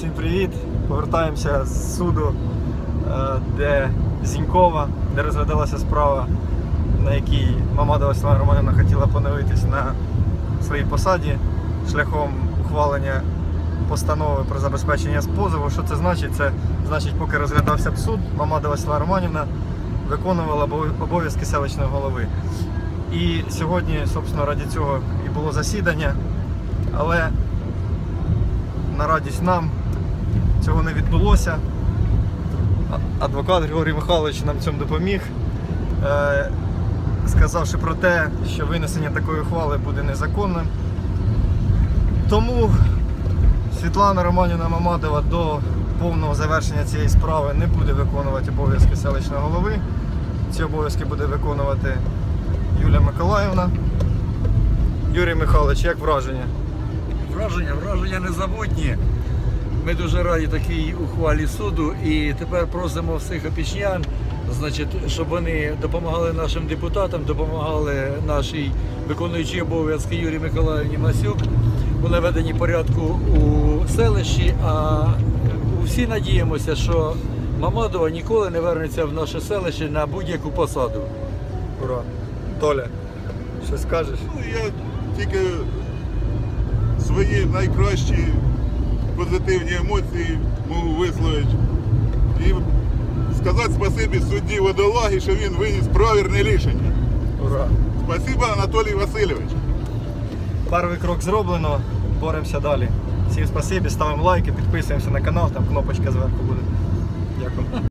Всім привіт! Повертаємося з суду, е, де Зінькова, де розглядалася справа, на якій Мамадова Світлана Романівна хотіла поновитись на своїй посаді шляхом ухвалення постанови про забезпечення з позову. Що це значить? Це значить, поки розглядався б суд, Мамадова Світлана Романівна виконувала обов'язки селищної голови. І сьогодні, собственно, раді цього і було засідання, але на радість нам цього не відбулося. Адвокат Григорій Михайлович нам в цьому допоміг, е, сказавши про те, що винесення такої ухвали буде незаконним. Тому Світлана Романівна Мамадова до повного завершення цієї справи не буде виконувати обов'язки селищного голови. Ці обов'язки буде виконувати Юлія Миколаївна. Юрій Михайлович, як враження? Враження, враження незабутні. Ми дуже раді такій ухвалі суду і тепер просимо всіх опічнян, значить, щоб вони допомагали нашим депутатам, допомагали нашій виконуючій обов'язки Юрії Миколаївні Масюк у наведенні порядку у селищі. А всі надіємося, що Мамадова ніколи не вернеться в наше селище на будь-яку посаду. Ура. Толя, щось скажеш? Ну, я тільки свої найкращі позитивні емоції можу висловити. І сказати спасибі судді Водолагі, що він виніс правильне рішення. Ура. Спасибо, Анатолій Васильович. Перший крок зроблено, боремося далі. Всім спасибі, ставимо лайки, підписуємося на канал, там кнопочка зверху буде. Дякую.